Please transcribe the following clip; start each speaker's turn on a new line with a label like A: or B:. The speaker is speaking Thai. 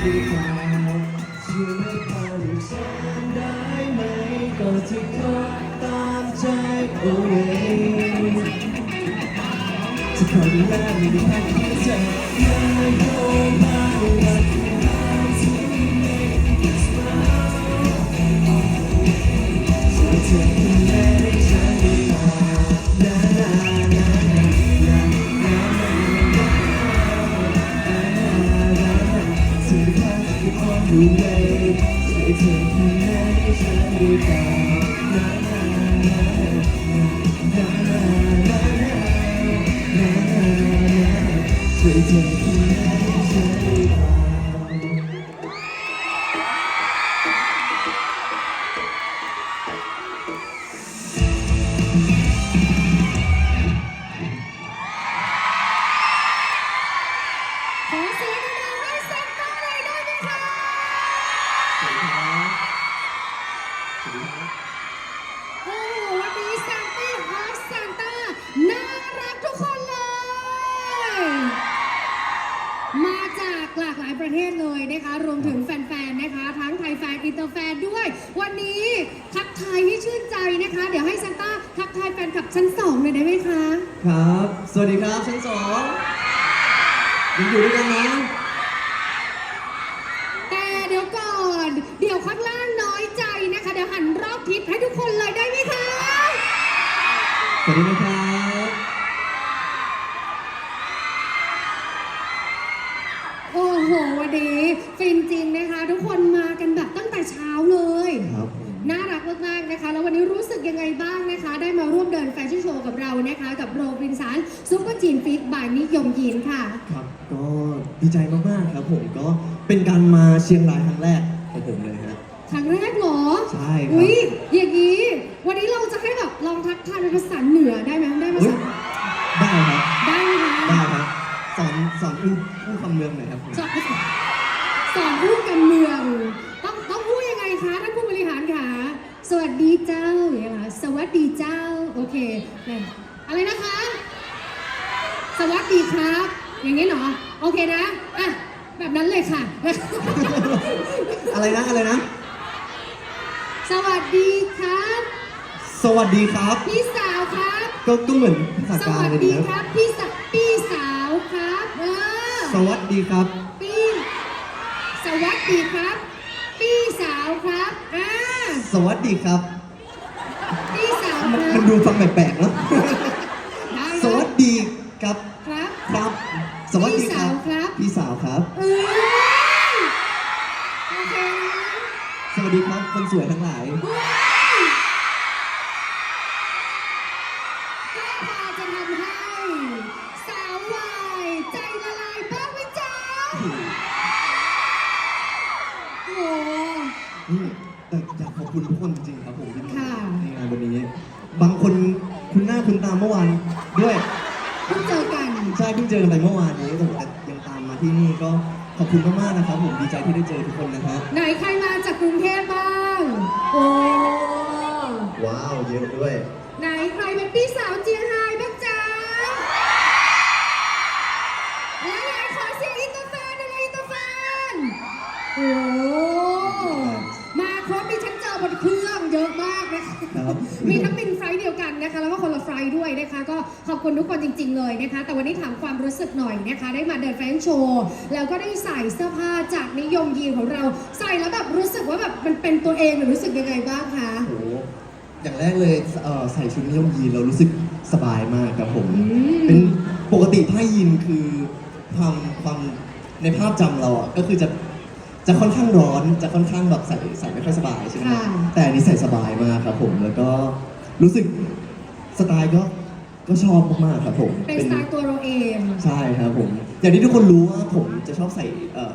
A: จะขออนุญาไว้จะคอยดูแลไม่ได้แค่เพียงเธอไม่โยนมาวัน ทุก
B: ร
A: ว
B: มถึงแฟนๆ นะคะ ทั้งไทยแฟนอินเตอร์แฟนด้วย วันนี้ทักทายให้ชื่นใจนะคะ เดี๋ยวให้ซานต้าทักทายแฟนคลับชั้นสองเลยได้ไหมคะ
A: ครับ สวัสดีครับชั้นสองยังอยู่ด้วยกันนะ
B: แต่เดี๋ยวก่อน เดี๋ยวข้างล่างน้อยใจนะคะ เดี๋ยวหันรอบทิศให้ทุกคนเลยได้ไหมคะ
A: สวัสดีนะครับ
B: โอ้โหวันนี้ฟินจริงนะคะ ทุกคนมากันแบบตั้งแต่เช้าเลย
A: ครับผม
B: น่ารักมากๆนะคะ แล้ววันนี้รู้สึกยังไงบ้างนะคะ ได้มาร่วมเดินแฟชั่นโชว์กับเรานะคะ กับโรบินสันซุปเปอร์จีนฟิตบายนิยมยีนค่ะ
A: ครับก็ดีใจมากๆครับผมก็เป็นการมาเชียงรายครั้งแรกของผมเลยฮะ
B: ครั้งแรกเหรอ
A: ใช่ครับ
B: อุ้ยอย่างนี้ วันนี้เราจะให้ อู้อู้
A: คำเมืองหน่อยครับผม
B: สอนสอนพูดกันเมือง ต้องต้องพูดยังไงคะท่านผู้บริหารคะสวัสดีเจ้าอย่างเงี้ยเหรอสวัสดีเจ้า โอเคเนี่ยอะไรนะคะ สวัสดีครับ อย่างงี้เหรอ โอเคนะ อะ แบบนั้นเลยค่ะ
A: อะไรนะอะไรนะ
B: สวัสดีครับ
A: สวัสดีครับ
B: พี่สาวครับ
A: ก็ก็เหมือนภาษา
B: ส
A: กลาง
B: วัส
A: เลย
B: ดี
A: นะ
B: ค
A: ค
B: รั
A: รับบ
B: พี่สาว วั
A: สดีครับ
B: พี่สวัสดีครับพี่สาวครับอ่า
A: สวัสดีครับ
B: พี่สาว
A: มัน
B: ครั
A: มัน
B: บ
A: ดูฟังแปลกๆเนอะ
B: ได้
A: สวัสดีครับ
B: ครับ
A: ครับ สวัสดีครับ
B: พี่สาวครับ
A: พี่สาวครับ
B: เออโอเคนะ
A: สวัสดีครับคนสวยทั้งหลาย
B: เฮ้ย โอ้โห
A: นี่แต่อยากขอบคุณทุกคนจริงๆครับผมที่มา
B: ค่ะ
A: ในงานวันนี้ บางคนคุณหน้าคุณตามเมื่อวานด้วย
B: เพิ่งเจอกัน
A: ใช่เพิ่งเจอกันไปเมื่อวานนี้แต่แต่ยังตามมาที่นี่ก็ขอบคุณมากๆนะครับผมดีใจที่ได้เจอทุกคนนะฮะ
B: ไหนใครมาจากกรุงเทพบ้าง โอ้
A: ว้าวเยอะด้วย
B: ไหนใครเป็นพี่สาวเจียงไฮ้บ้า เครื่องเยอะมากนะคะ
A: ครับ
B: มีทั้งบินไฟล์เดียวกันนะคะ แล้วก็คนละไฟล์ด้วยนะคะ ก็ขอบคุณทุกคนจริง ๆ เลยนะคะ แต่วันนี้ถามความรู้สึกหน่อยนะคะ ได้มาเดินแฟชั่นโชว์แล้วก็ได้ใส่เสื้อผ้าจากนิยมยีนของเรา ใส่แล้วแบบรู้สึกว่าแบบมันเป็นตัวเองหรือรู้สึกยังไงบ้างคะ
A: โอ้โหอย่างแรกเลยเอ่อใส่ชุดนิยมยีนเรารู้สึกสบายมากครับผม
B: อืม
A: เป็นปกติผ้ายีนคือความความในภาพจำเราอะก็คือจะ จะค่อนข้างร้อนจะค่อนข้างแบบใส่ใส่ไม่ค่อยสบายใช่ไหมครับ
B: ค่ะ
A: แต่อันนี้ใส่สบายมากครับผมแล้วก็รู้สึกสไตล์ก็ก็ชอบมากๆครับผม
B: เป็นสไตล์ตัวเราเอง
A: ใช่ครับผม อย่างที่ทุกคนรู้ว่าผมจะชอบใส่เอ่อ